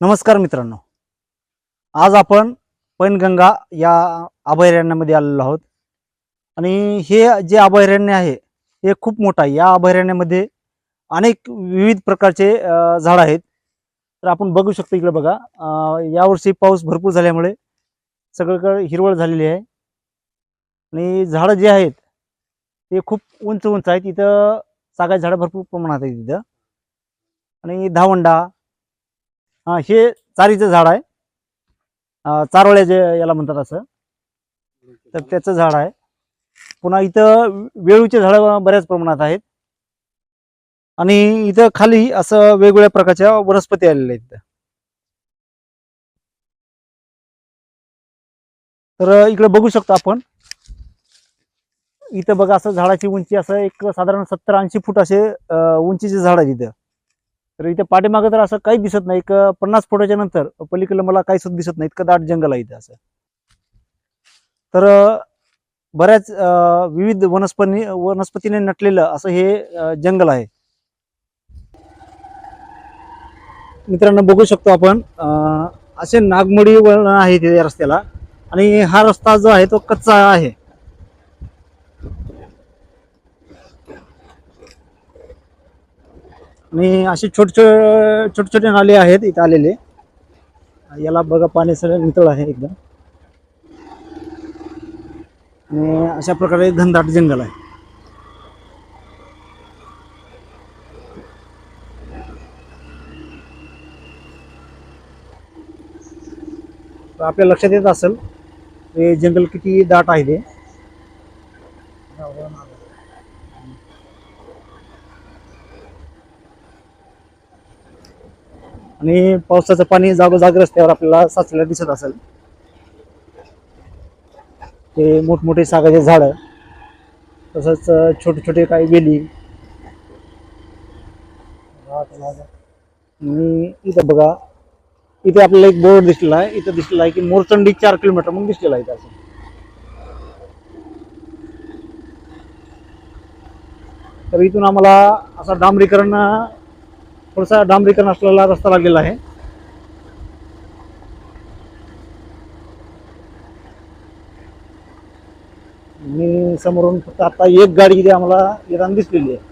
नमस्कार मित्रांनो. आज आपण पैनगंगा या अभयारण्यामध्ये आलेलो आहोत. आणि हे जे अभयारण्य आहे हे खूप मोठं आहे. या अभयारण्यामध्ये अनेक विविध प्रकारचे झाडं आहेत. तर आपण बघू शकतो इकडे बघा. यावर्षी पाऊस भरपूर झाल्यामुळे सगळीकडे हिरवळ झालेली आहे. आणि झाडं जे आहेत ते खूप उंच उंच आहेत. इथं सागाची झाडं भरपूर प्रमाणात आहेत इथं. आणि धावंडा हा हे चारीचं झाड आहे. चारोळ्या जे याला म्हणतात असं. तर त्याचं झाड आहे. पुन्हा इथं वेळूचे झाडं बऱ्याच प्रमाणात आहेत. आणि इथं खाली असं वेगवेगळ्या प्रकारच्या वनस्पती आलेल्या आहेत इथं. तर इकडे बघू शकतो आपण. इथं बघा असं झाडाची उंची असं एक साधारण सत्तर ऐंशी फूट असे उंचीचे झाड आहे इथं. तर इथे पाठीमागं तर असं काही दिसत नाही. एक पन्नास फुटाच्या नंतर पलीकडलं मला काही सुद्धा दिसत नाही इतकं दाट जंगल आहे इथे असं. तर बऱ्याच विविध वनस्पती वनस्पतीने नटलेलं असं हे जंगल आहे. मित्रांनो बघू शकतो आपण असे नागमोडी वळण आहे या रस्त्याला. आणि हा रस्ता जो आहे तो कच्चा आहे. आणि असे छोटे छोटे छोटे छोटे नाले आहेत इथे आलेले. याला बघा पाणी सगळं नितळ आहे एकदम. आणि अशा प्रकारे घनदाट जंगल आहे. तर आपल्या लक्षात येत असेल हे जंगल किती दाट आहे ते. आणि पावसाचं पाणी जागोजाग रस्त्यावर आपल्याला साचलेलं दिसत असेल. ते मोठमोठे सागाचे झाड तसंच छोटे छोटे काही वेली. आणि इथं बघा इथे आपल्याला एक बोर्ड दिसलेला आहे. इथं दिसलेला आहे की मोरचंडी चार किलोमीटर म्हणून दिसलेला आहे त्याचं असं. तर इथून आम्हाला असा डांबरीकरण थोडासा डांबरीकरण असलेला रस्ता लागलेला आहे. आणि समोरून फक्त आता एक गाडी इथे आम्हाला येताना दिसलेली आहे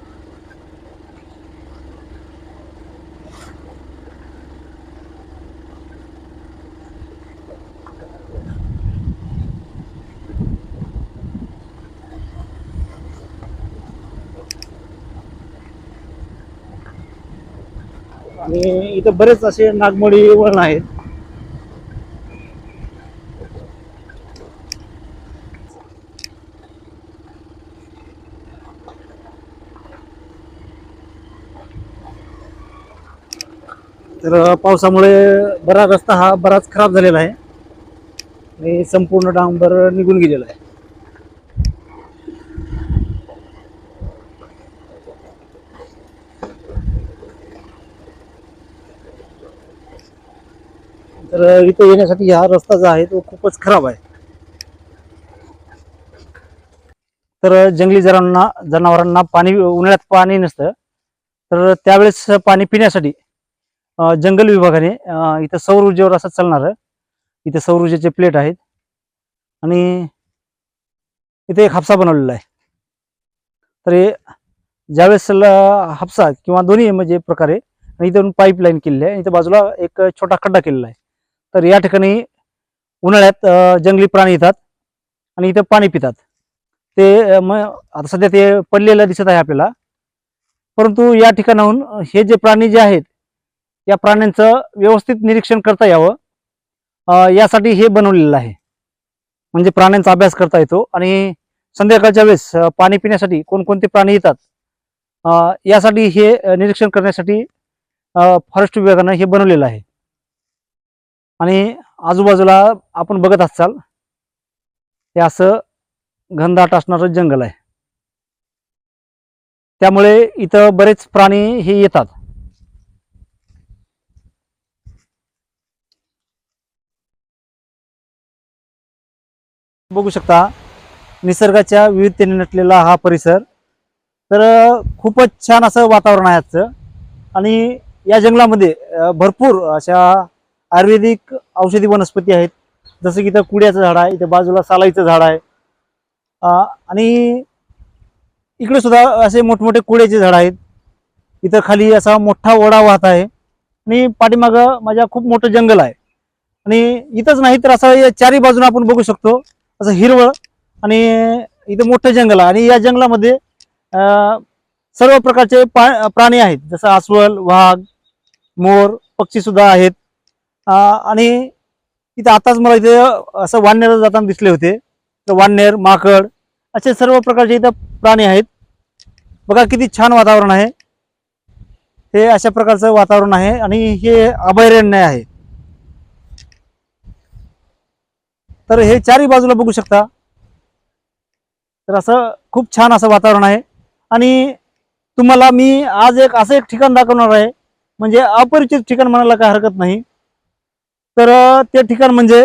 आणि इथं बरेच असे नागमोडी वळण आहेत. तर पावसामुळे बरा रस्ता हा बराच खराब झालेला आहे. आणि संपूर्ण डांबर निघून गेलेला आहे. तर इथे येण्यासाठी हा रस्ता जो आहे तो खूपच खराब आहे. तर जंगली जनावरांना जनावरांना पाणी उन्हाळ्यात पाणी नसतं. तर त्यावेळेस पाणी पिण्यासाठी जंगल विभागाने इथं सौर ऊर्जेवर असं चालणार इथे सौर ऊर्जेचे प्लेट आहेत. आणि इथे एक हापसा बनवलेला आहे. तर हे ज्यावेळेस हापसा किंवा दोन्ही म्हणजे प्रकारे आणि इथून पाईपलाईन केलेली आहे. इथं बाजूला एक छोटा खड्डा केलेला आहे. तर या ठिकाणी उन्हाळ्यात जंगली प्राणी येतात आणि इथं पाणी पितात. ते मग आता सध्या ते पडलेलं दिसत आहे आपल्याला. परंतु या ठिकाणाहून हे जे प्राणी जे आहेत या प्राण्यांचं व्यवस्थित निरीक्षण करता यावं. यासाठी हे बनवलेलं आहे. म्हणजे प्राण्यांचा अभ्यास करता येतो आणि संध्याकाळच्या वेळेस पाणी पिण्यासाठी कोणकोणते प्राणी येतात यासाठी हे निरीक्षण करण्यासाठी फॉरेस्ट विभागानं हे बनवलेलं आहे. आणि आजूबाजूला आपण बघत असाल हे असं घनदाट असणारं जंगल आहे. त्यामुळे इथं बरेच प्राणी हे येतात. बघू शकता निसर्गाच्या विविधतेने नटलेला हा परिसर. तर खूपच छान असं वातावरण आहे आजचं. आणि या जंगलामध्ये भरपूर अशा आयुर्वेदिक औषधी वनस्पती आहेत. जसं की इथं कुड्याचं झाड आहे इथं बाजूला सालाईचं झाड आहे. आणि इकडे सुद्धा असे मोठमोठे कुड्याचे झाड आहेत. इथं खाली असा मोठा ओढा वाहत आहे. आणि पाठीमागं माझ्या खूप मोठं जंगल आहे. आणि इथंच नाही तर असं या चारी बाजूने आपण बघू शकतो असं हिरवळ आणि इथं मोठं जंगल आहे. आणि या जंगलामध्ये सर्व प्रकारचे पा प्राणी आहेत. जसं अस्वल वाघ मोर पक्षी सुद्धा आहेत. आणि इथं आताच मला इथे असं वाननेर जाताना दिसले होते. तर वाननेर माकड असे सर्व प्रकारचे इथं प्राणी आहेत. बघा किती छान वातावरण आहे. हे अशा प्रकारचं वातावरण आहे आणि हे अभयारण्य आहे. तर हे चारही बाजूला बघू शकता. तर असं खूप छान असं वातावरण आहे. आणि तुम्हाला मी आज एक असं एक ठिकाण दाखवणार आहे. म्हणजे अपरिचित ठिकाण म्हणायला काय हरकत नाही. तर ते ठिकाण म्हणजे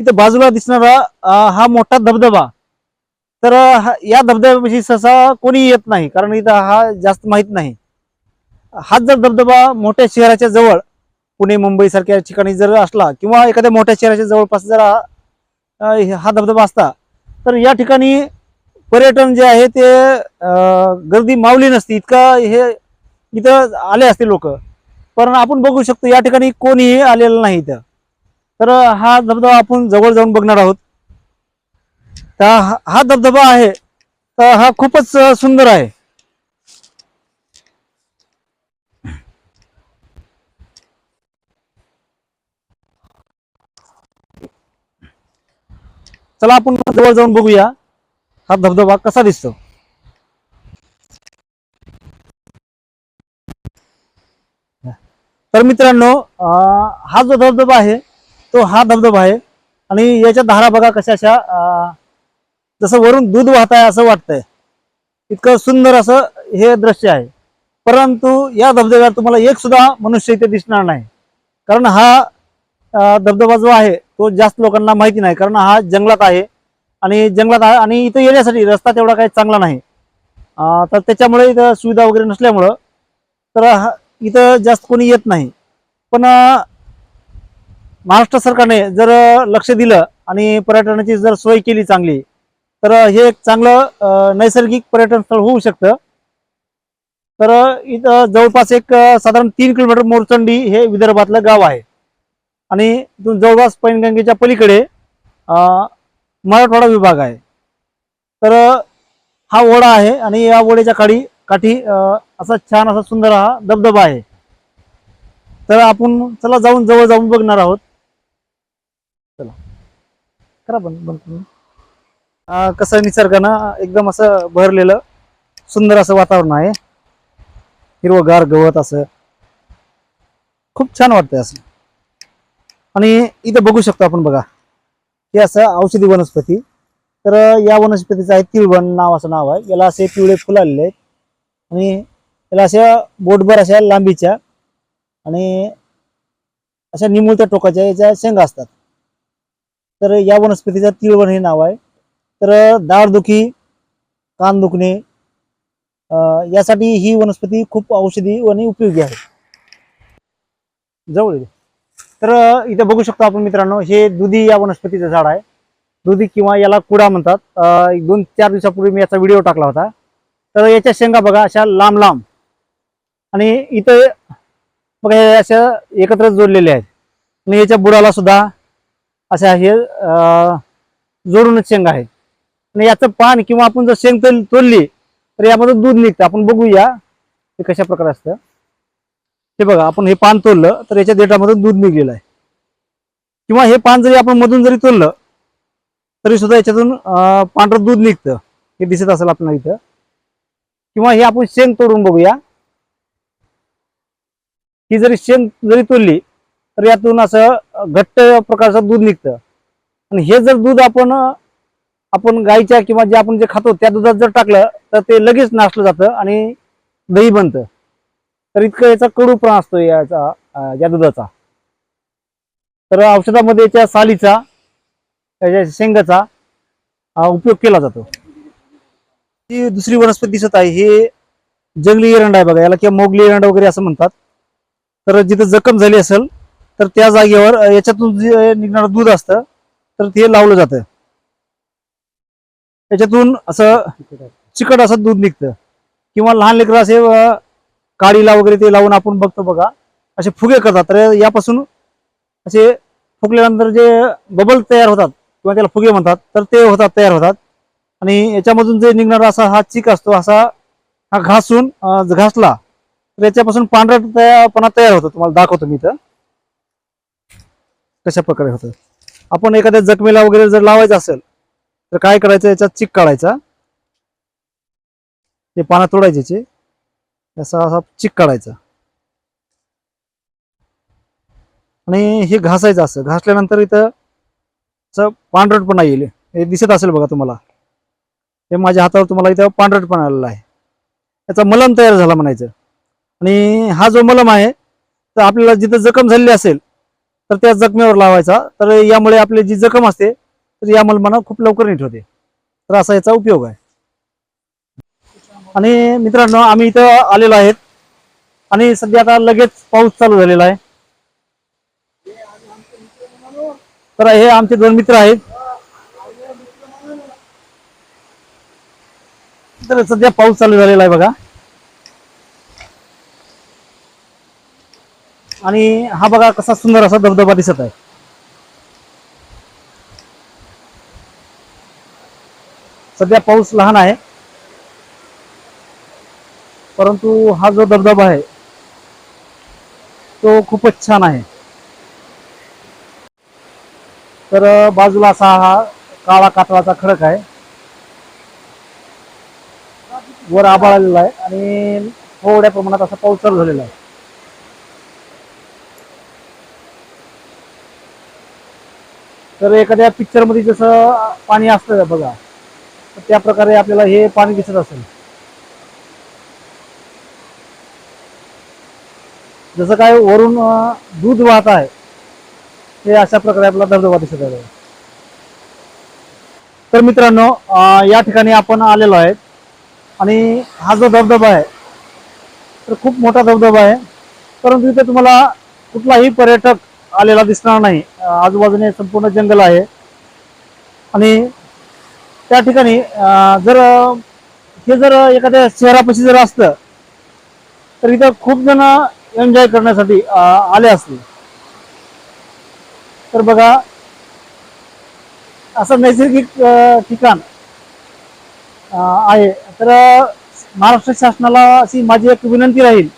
इथं बाजूला दिसणारा हा मोठा धबधबा. तर हा- या धबधब्याविषयी सहसा कोणी येत नाही कारण इथं हा जास्त माहीत नाही. हाच जर धबधबा मोठ्या शहराच्या जवळ पुणे मुंबई सारख्या ठिकाणी जर असला किंवा एखाद्या मोठ्या शहराच्या जवळपास जर हा हा धबधबा असता तर या ठिकाणी पर्यटन जे आहे ते गर्दी मावली नसती. इतका हे इथं आले असते लोक. पण आपण बघू शकतो या ठिकाणी कोणीही आलेलं नाही इथं. तर हा धबधबा आपण जवळ जाऊन बघणार आहोत. तर हा- धबधबा आहे. तर हा खूपच सुंदर आहे. चला आपण जवळ जाऊन बघूया हा धबधबा कसा दिसतो. तर मित्रांनो हा जो धबधबा आहे तो हा धबधबा आहे. आणि याच्या धारा बघा कशा अशा जसं वरून दूध वाहत आहे असं वाटतंय. इतकं सुंदर असं हे दृश्य आहे. परंतु या धबधब्यात तुम्हाला एक सुद्धा मनुष्य इथे दिसणार नाही. कारण हा धबधबा जो आहे तो जास्त लोकांना माहिती नाही. कारण हा जंगलात आहे. आणि जंगलात आहे आणि इथं येण्यासाठी रस्ता तेवढा काही चांगला नाही. तर त्याच्यामुळे इथं सुविधा वगैरे नसल्यामुळं तर हा इथं जास्त कोणी येत नाही. पण महाराष्ट्र सरकारने जर लक्ष दिलं आणि पर्यटनाची जर सोय केली चांगली तर हे एक चांगलं नैसर्गिक पर्यटन स्थळ होऊ शकतं. तर इथं जवळपास एक साधारण तीन किलोमीटर मोरचंडी हे विदर्भातलं गाव आहे. आणि इथून जवळपास पैनगंगेच्या पलीकडे मराठवाडा विभाग आहे. तर हा ओढा आहे आणि या ओढ्याच्या काठी काठी असा छान असा सुंदर हा धबधबा आहे. तर आपण चला जाऊन जवळ जाऊन बघणार आहोत. करा बंद बंद करून. कसं निसर्गानं? एकदम असं भरलेलं सुंदर असं वातावरण आहे. हिरवगार गवत असं. खूप छान वाटतंय असं. आणि इथं बघू शकतो आपण बघा हे असं औषधी वनस्पती. तर या वनस्पतीचं आहे तिळवण नाव असं नाव आहे. याला असे पिवळे फुलं आलेले आहेत. आणि याला अशा बोटभर अशा लांबीच्या आणि अशा निमुळत्या टोकाच्या याच्या शेंगा असतात. तर या वनस्पतीचं तिळवण हे नाव आहे. तर दाढदुखी कान दुखणे यासाठी ही वनस्पती खूप औषधी आणि उपयोगी आहे जवळ तर इथं इथे बघू शकतो आपण मित्रांनो हे दुधी या वनस्पतीचं झाड आहे. दुधी किंवा याला कुडा म्हणतात. एक दोन चार दिवसापूर्वी मी याचा व्हिडिओ टाकला होता. तर याच्या शेंगा बघा अशा लांब लांब. आणि इथं बघा अशा एकत्र जोडलेले आहेत. आणि याच्या बुडाला सुद्धा अशा हे जोडूनच शेंग आहे. आणि याचं पान किंवा आपण जर शेंग तोल- तोडली तर यामधून दूध निघतं. आपण बघूया हे कशा प्रकारे असतं. हे बघा आपण हे पान तोडलं तर याच्या देठामधून दूध निघलेलं आहे. किंवा हे पान जरी आपण मधून जरी तोडलं तरी सुद्धा याच्यातून पांढरं दूध निघतं. हे दिसत असेल आपल्याला इथं. किंवा हे आपण शेंग तोडून बघूया. ही जरी शेंग जरी तोडली तर यातून असं घट्ट प्रकारचं दूध निघतं. आणि हे जर दूध आपण आपण गाईच्या किंवा जे आपण जे खातो त्या दुधात जर टाकलं तर ते लगेच नासलं जातं आणि दही बनतं. तर इतकं याचा कडूपणा असतो याचा या दुधाचा. तर औषधामध्ये याच्या सालीचा त्याच्या शेंगाचा उपयोग केला जातो. ही दुसरी वनस्पती दिसत आहे. हे जंगली एरंड आहे बघा. याला किंवा मोगली एरंड वगैरे असं म्हणतात. तर जिथं जखम झाली असेल तर त्या जागेवर याच्यातून जे निघणारं दूध असतं तर ते लावलं जातं. याच्यातून असं चिकट असं दूध निघतं. किंवा लहान लेकरं असे काडीला वगैरे ते लावून आपण बघतो बघा असे फुगे करतात. तर यापासून असे फुगल्यानंतर जे बबल तयार होतात किंवा त्याला फुगे म्हणतात तर ते होतात तयार होतात. आणि याच्यामधून जे निघणारा असा हा चिक असतो असा हा घासून घासला तर याच्यापासून पांढरा तयारपणा तयार होतो. तुम्हाला दाखवतो मी इथं. कशा प्रकारे होतं? आपण एखाद्या जखमेला वगैरे जर लावायचं असेल तर काय करायचं? याच्यात चिक काढायचा. ते पानं तोडायचे असा असा चिक काढायचा. आणि हे घासायचं असं. घासल्यानंतर इथं पांढरटपणा येईल. हे दिसत असेल बघा तुम्हाला. हे माझ्या हातावर तुम्हाला इथं पांढरटपणा आलेला आहे. याचा मलम तयार झाला म्हणायचं. आणि हा जो मलम आहे तर आपल्याला जिथं जखम झालेली असेल तर त्या जखमेवर लावायचा. तर यामुळे आपली जी जखम असते तर या मलमाना खूप लवकर नीट होते. तर असा याचा उपयोग आहे. आणि मित्रांनो आम्ही इथं आलेलो आहेत. आणि सध्या आता लगेच पाऊस चालू झालेला आहे. तर हे आमचे दोन मित्र आहेत. तर सध्या पाऊस चालू झालेला आहे बघा. आणि हा बघा कसा सुंदर असा धबधबा दिसत आहे. सध्या पाऊस लहान आहे. परंतु हा जो धबधबा आहे तो खूपच छान आहे. तर बाजूला असा हा काळा कातळाचा खडक आहे. वर आभाळ आलेला आहे आणि थोड्या प्रमाणात असा पाऊस चालू झालेला आहे. तर एखाद्या पिक्चरमध्ये जसं पाणी असतं बघा त्या प्रकारे आपल्याला हे पाणी दिसत असेल. जसं काय वरून दूध वाहत आहे ते अशा प्रकारे आपला धबधबा दिसत आहे. तर मित्रांनो या ठिकाणी आपण आलेलो आहे. आणि हा जो धबधबा आहे तर खूप मोठा धबधबा आहे. परंतु इथे तुम्हाला कुठलाही पर्यटक आलेला दिसणार नाही. आजूबाजूने संपूर्ण जंगल आहे. आणि त्या ठिकाणी जर हे जर एखाद्या शहरापाशी जर असतं तर इथं खूप जण एन्जॉय करण्यासाठी आले असतील. तर बघा असं नैसर्गिक ठिकाण आहे. तर महाराष्ट्र शासनाला अशी माझी एक विनंती राहील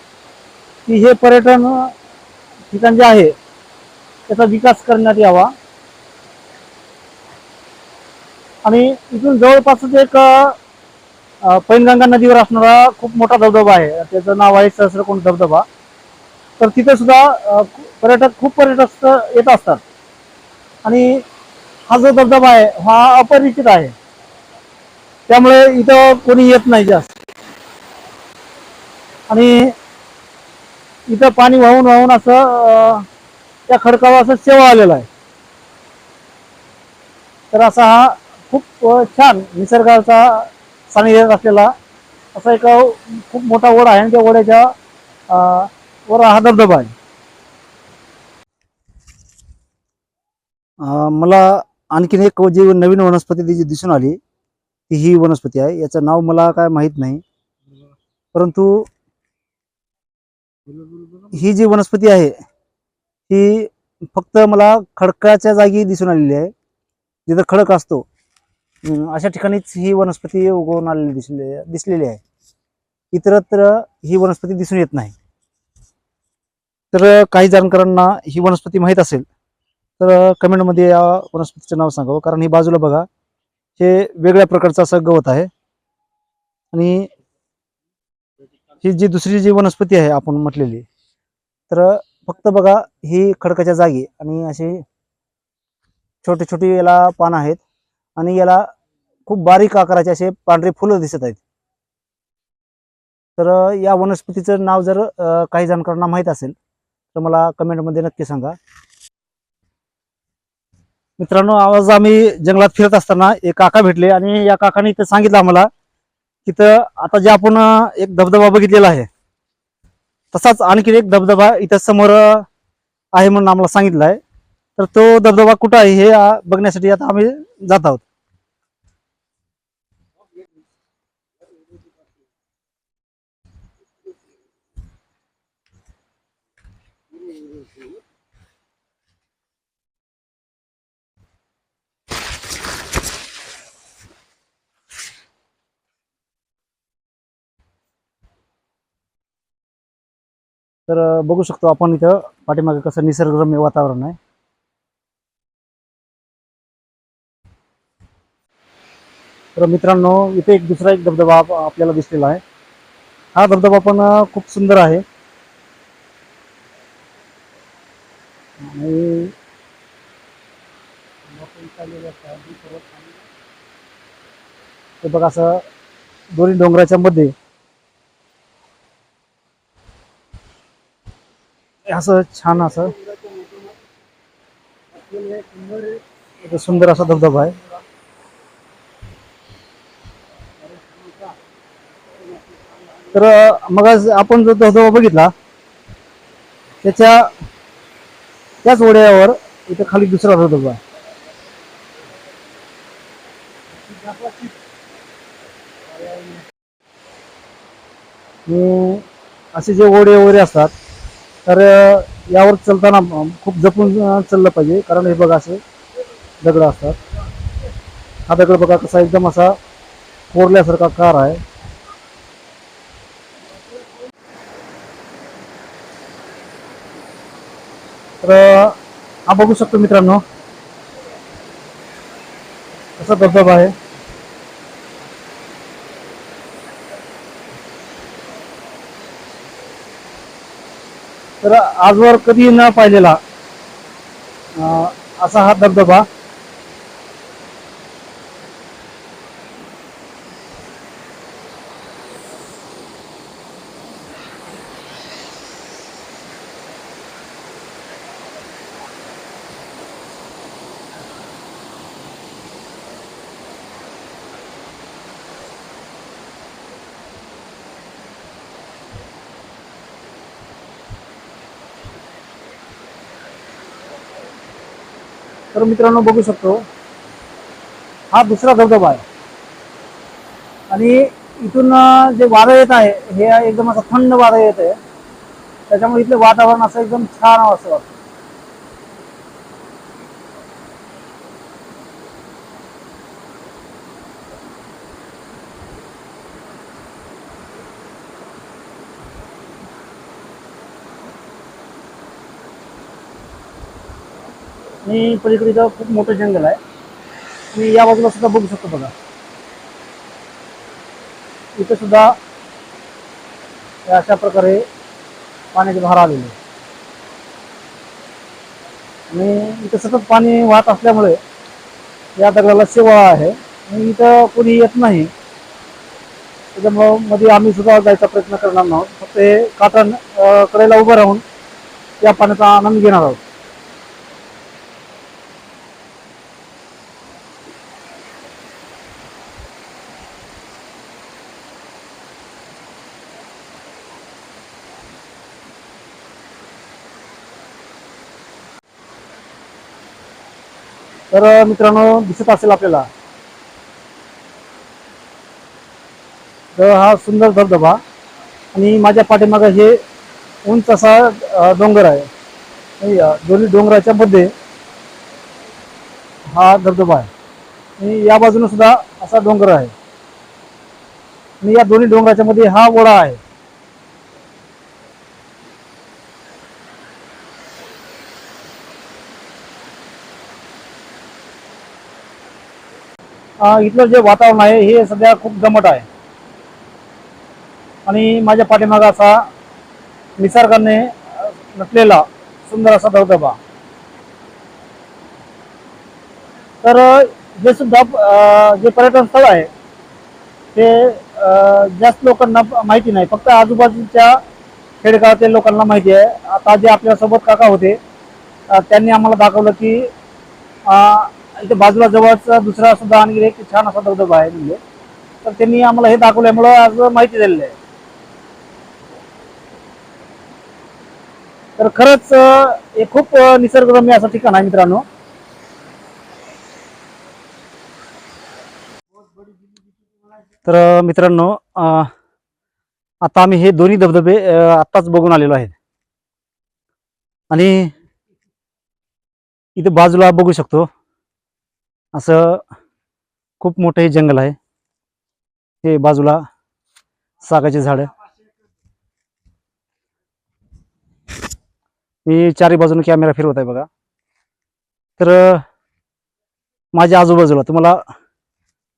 की हे पर्यटन ठिकाण जे आहे त्याचा विकास करण्यात यावा. आणि इथून जवळपासच एक पैनगंगा नदीवर असणारा खूप मोठा धबधबा आहे. त्याचं नाव आहे सहस्रकोंड धबधबा. तर तिथे सुद्धा पर्यटक खूप पर्यटक येत असतात. आणि हा जो धबधबा आहे हा अपरिचित आहे. त्यामुळे इथं कोणी येत नाही जास्त. आणि इथं पाणी वाहून वाहून असं त्या खडकावर असं सेवा आलेला आहे. तर असा हा खूप छान निसर्गाचा सानिध्यात असलेला असा एक खूप मोठा ओढा आहे आणि त्या ओढ्याच्या वर हा धबधबा आहे. मला आणखीन एक जी नवीन वनस्पती जी दिसून आली ती ही वनस्पती आहे. याचं नाव मला काय माहीत नाही. परंतु ही जी वनस्पती आहे ती फक्त मला खडकाच्या जागी दिसून आलेली आहे. जिथं खडक असतो. अशा ठिकाणीच ही वनस्पती उगवून आलेली दिसले दिसलेली आहे. इतरत्र ही वनस्पती दिसून येत नाही. तर काही जाणकारांना ही वनस्पती माहीत असेल तर कमेंटमध्ये या वनस्पतीचं नाव सांगावं हो, कारण ही बाजूला बघा हे वेगळ्या प्रकारचं असं गवत आहे. आणि ही जी दुसरी जी वनस्पती आहे आपण म्हटलेली तर फक्त बघा ही खडकाच्या जागी आणि अशी छोटे छोटी याला पानं आहेत. आणि याला खूप बारीक आकाराचे असे पांढरे फुलं दिसत आहेत. तर या वनस्पतीचं नाव जर काही जाणकारांना माहीत असेल तर मला कमेंटमध्ये नक्की सांगा. मित्रांनो आज आम्ही जंगलात फिरत असताना एक काका भेटले आणि या काकाने इथं सांगितलं आम्हाला तिथं आता जे आपण एक धबधबा बघितलेला आहे तसाच आणखी एक धबधबा इथं समोर आहे म्हणून आम्हाला सांगितलं आहे तर तो धबधबा कुठं आहे हे बघण्यासाठी आता आम्ही जात आहोत. तर बघू शकतो आपण इथं पाठीमागे कसं निसर्गरम्य वातावरण आहे. तर मित्रांनो इथे एक दुसरा एक धबधबा आपल्याला दिसलेला आहे. हा धबधबा पण खूप सुंदर आहे. आणि बघा असं दोन्ही डोंगराच्या मध्ये असं छान असं. इथं सुंदर असा धबधबा आहे. तर मग आपण जो धबधबा बघितला त्याच्या त्याच ओढ्यावर इथं खाली दुसरा धबधबा आहे. असे जे ओढे वगैरे असतात तर यावर चलताना खूप जपून चाललं पाहिजे. कारण हे बघा असे दगड असतात. हा दगड बघा कसा एकदम असा कोरल्यासारखा कार आहे. तर हा बघू शकतो मित्रांनो. कसा धबधबा आहे. तर आजवर कधी न पाहिलेला असा हा धबधबा तर मित्रांनो बघू शकतो. हा दुसरा धबधबा आहे. आणि इथून जे वारं येत आहे हे एकदम असं थंड वारं येत आहे. त्याच्यामुळे इथलं वातावरण असं एकदम छान असं वाटतं. आणि पलीकडे इथं खूप मोठं जंगल आहे. आणि या बाजूला सुद्धा बघू शकतो बघा. इथं सुद्धा अशा प्रकारे पाण्याची भार आलेली आणि इथं सतत पाणी वाहत असल्यामुळे या दगडाला सेवा आहे. आणि इथं कोणी येत नाही. त्याच्यामुळं मध्ये आम्ही सुद्धा जायचा प्रयत्न करणार आहोत. फक्त हे काटण कडेला उभं राहून या पाण्याचा आनंद घेणार आहोत. तर मित्रांनो दिसत असेल आपल्याला. तर हा सुंदर धबधबा आणि माझ्या पाठीमागं हे उंच असा डोंगर आहे. दोन्ही डोंगराच्या मध्ये हा धबधबा आहे. आणि या बाजूने सुद्धा असा डोंगर आहे. आणि या दोन्ही डोंगराच्या मध्ये हा ओढा आहे. इथलं जे वातावरण आहे हे सध्या खूप दमट आहे. आणि माझ्या पाठीमागा असा निसर्गाने नटलेला सुंदर असा धबधबा. तर हे सुद्धा जे पर्यटन स्थळ आहे ते जास्त लोकांना माहिती नाही. फक्त आजूबाजूच्या खेडेगावातील लोकांना माहिती आहे. आता जे आपल्यासोबत काका होते त्यांनी आम्हाला दाखवलं की आणि इथे बाजूला जवळचा दुसरा सुद्धा आणखी एक छान असा धबधबा आहे म्हणजे. तर त्यांनी आम्हाला हे दाखवल्यामुळं आज माहिती झालेलं आहे. तर खरंच हे खूप निसर्गरम्य असं ठिकाण आहे मित्रांनो. तर मित्रांनो आता आम्ही हे दोन्ही धबधबे आत्ताच बघून आलेलो आहेत. आणि इथे बाजूला बघू शकतो. असं खूप मोठं हे जंगल आहे. हे बाजूला सागाचे झाड. मी चारी बाजूने कॅमेरा फिरवत आहे बघा. तर माझ्या आजूबाजूला तुम्हाला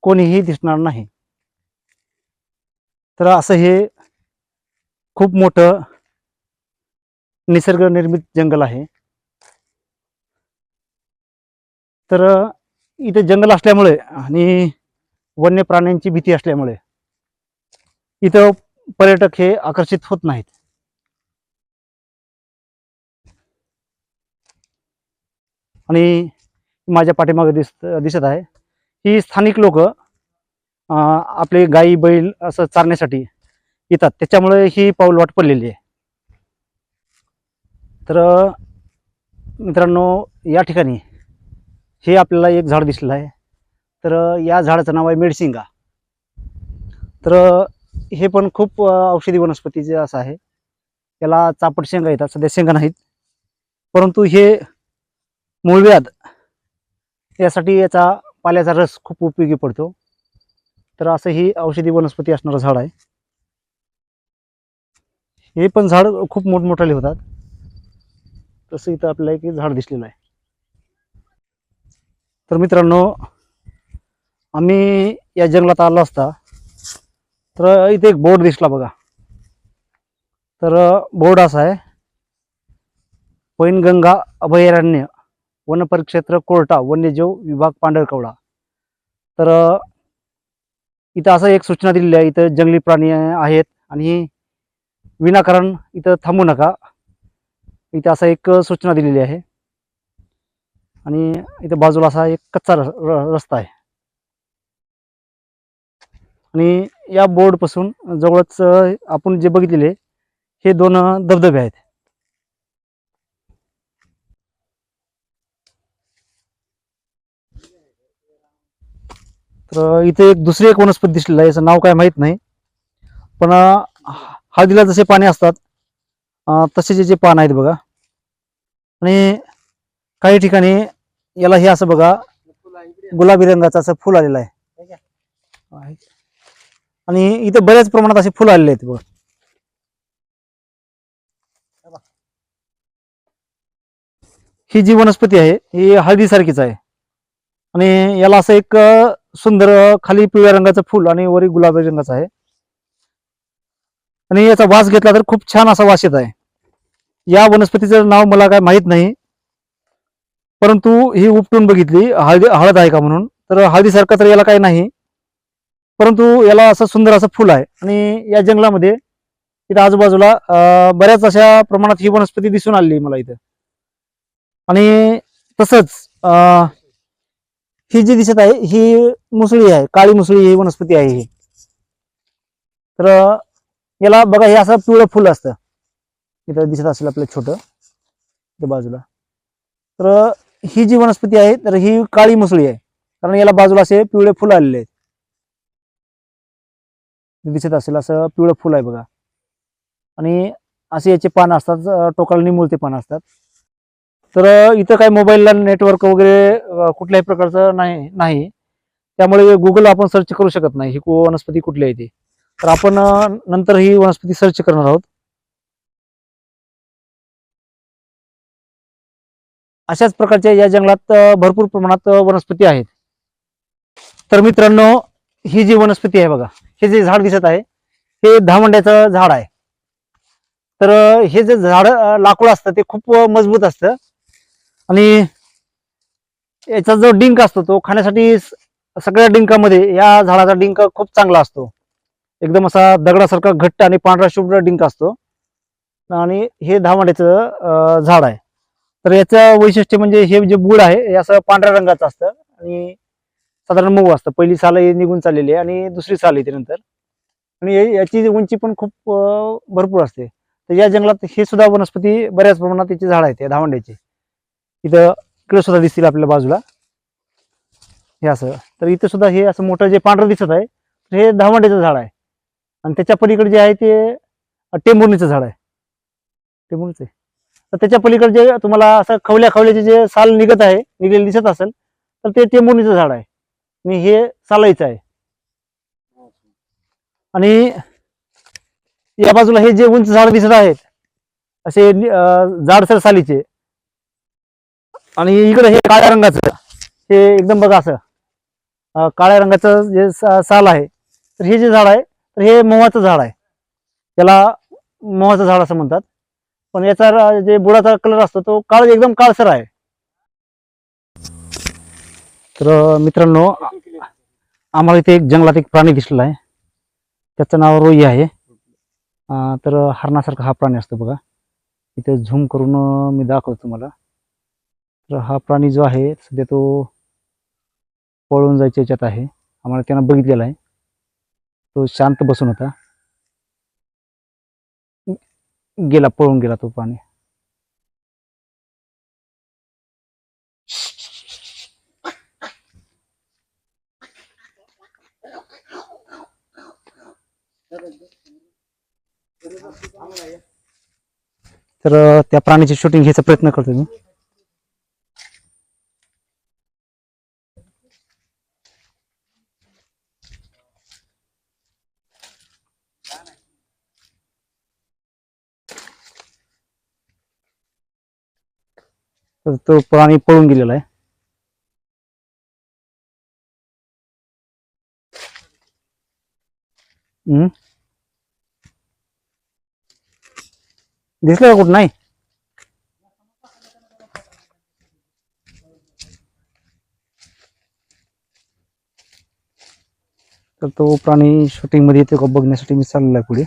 कोणीही दिसणार नाही. तर असं हे खूप मोठं निसर्गनिर्मित जंगल आहे. तर इथे जंगल असल्यामुळे आणि वन्य प्राण्यांची भीती असल्यामुळे इथं पर्यटक हे आकर्षित होत नाहीत. आणि माझ्या पाठीमागे दिस दिसत आहे. ही स्थानिक लोक आपले गाई बैल असं चारण्यासाठी येतात. त्याच्यामुळे ही पाऊल वाट पडलेली आहे. तर मित्रांनो या ठिकाणी हे आपल्याला एक झाड दिसलेलं आहे. तर या झाडाचं नाव आहे मेडसिंगा. तर हे पण खूप औषधी वनस्पतीचे असं आहे. त्याला चापट शेंगा येतात सध्या शेंगा नाहीत. परंतु हे मूळव्याध यासाठी याचा पाल्याचा रस खूप उपयोगी पडतो. तर असं ही औषधी वनस्पती असणारं झाड आहे. हे पण झाड खूप मोठमोठाले होतात. तसं इथं आपल्याला एक झाड दिसलेलं आहे. तर मित्रांनो आम्ही या जंगलात आलो असता तर इथे एक बोर्ड दिसला बघा. तर बोर्ड असा आहे पैनगंगा अभयारण्य वनपरिक्षेत्र कोर्टा वन्यजीव विभाग पांढरकवडा. तर इथं असं एक सूचना दिलेली आहे इथं जंगली प्राणी आहेत आणि विनाकारण इथं थांबू नका. इथं असं एक सूचना दिलेली आहे. आणि इथं बाजूला असा एक कच्चा र- रस्ता आहे. आणि या बोर्डपासून जवळच आपण जे बघितलेले हे दोन धबधबे आहेत. तर इथे एक दुसरी एक वनस्पती दिसलेली आहे याचं नाव काय माहीत नाही. पण हळदीला जसे पाने असतात तसेचे जे पान आहेत बघा. आणि काही ठिकाणी याला हे असं बघा गुलाबी रंगाचं असं फुल आलेलं आहे. आणि इथे बऱ्याच प्रमाणात असे फुल आलेले आहेत ही जी वनस्पती आहे ही हळदीसारखीच आहे. आणि याला असं एक सुंदर खाली पिवळ्या रंगाचं फुल आणि वरी गुलाबी रंगाचं आहे. आणि याचा वास घेतला तर खूप छान असा वास येत आहे. या वनस्पतीचं नाव मला काय माहीत नाही परंतु ही उपटून बघितली हळदी हळद आहे का म्हणून? तर हळदीसारखं तर याला काही नाही. परंतु याला असं सुंदर असं फुल आहे. आणि या जंगलामध्ये इथं आजूबाजूला बऱ्याच अशा प्रमाणात ही वनस्पती दिसून आलेली मला इथं. आणि तसंच अं, ही जी दिसत आहे ही मुसळी आहे. काळी मुसळी ही वनस्पती आहे ही. तर याला बघा हे असं पिवळं फुल असतं. इथं दिसत असेल आपलं छोटं. इथं बाजूला. तर ही जी वनस्पती आहे तर ही काळी मुसळी आहे. कारण याला बाजूला असे पिवळे फुलं आलेले आहेत. दिसत असेल असं पिवळं फुल आहे बघा. आणि असे याचे पान असतात टोकाला निमुळते पान असतात. तर इथं काय मोबाईलला नेटवर्क वगैरे कुठल्याही प्रकारचं नाही नाही. त्यामुळे गुगल आपण सर्च करू शकत नाही ही वनस्पती कुठली आहे ती. तर आपण नंतर ही वनस्पती सर्च करणार आहोत. अशाच प्रकारच्या या जंगलात भरपूर प्रमाणात वनस्पती आहेत. तर मित्रांनो ही जी वनस्पती आहे बघा हे जे झाड दिसत आहे हे धामंड्याचं झाड आहे. तर हे जे झाड लाकूड असतं ते खूप मजबूत असतं. आणि याचा जो डिंक असतो तो खाण्यासाठी स- सगळ्या डिंकामध्ये या झाडाचा डिंक खूप चांगला असतो. एकदम असा दगडासारखा घट्ट आणि पांढरा शुभ्र डिंक असतो. आणि हे धामंड्याचं झाड आहे. तर याचं वैशिष्ट्य म्हणजे हे जे बुड आहे हे असं पांढऱ्या रंगाचं असतं आणि साधारण मऊ असतं. पहिली साल हे निघून चाललेली आहे आणि दुसरी साल येते नंतर. आणि हे- याची उंची पण खूप भरपूर असते. तर या जंगलात हे सुद्धा वनस्पती बऱ्याच प्रमाणात त्याची झाड आहेत या धावंड्याची. इथं इकडे सुद्धा दिसतील आपल्या बाजूला. हे असं. तर इथं सुद्धा हे असं मोठं जे पांढरं दिसत आहे तर हे धावंड्याचं झाड आहे. आणि त्याच्या पलीकडे जे आहे ते टेंबुर्णीचं झाड आहे. टेंबुर्णीचं आहे. तर त्याच्या पलीकडे जे तुम्हाला असं खवल्या खवल्याचे जे साल निघत आहे निघलेले दिसत असेल तर ते टेंबुनीचं झाड आहे. आणि हे सालाईचं आहे. आणि या बाजूला हे जे उंच झाड दिसत आहेत असे जाडसर सालीचे. आणि इकडे हे काळ्या रंगाचं हे एकदम बघा असं काळ्या रंगाचं जे साल आहे तर हे जे झाड आहे तर हे मोहाचं झाड आहे. त्याला मोहाचं झाड असं म्हणतात. पण याचा जे बुडाचा कलर असतो तो काळ एकदम काळसर आहे. तर मित्रांनो आम्हाला इथे एक जंगलात एक प्राणी दिसलेला आहे. त्याचं नाव रोई आहे. तर हरणासारखा हा प्राणी असतो बघा. इथे झूम करून मी दाखवतो तुम्हाला. तर हा प्राणी जो आहे सध्या तो पळून जायच्या याच्यात आहे. आम्हाला त्यांना बघितलेला आहे. तो शांत बसून होता. गेला पळून गेला तो पाणी. तर त्या प्राण्याची शूटिंग घ्यायचा प्रयत्न करतो मी. तर तो प्राणी पळून गेलेला आहे. हम्म? दिसलं का कुठं? नाही? तर तो प्राणी शूटिंगमध्ये येतो का? बघण्यासाठी मी चाललेला आहे पुढे.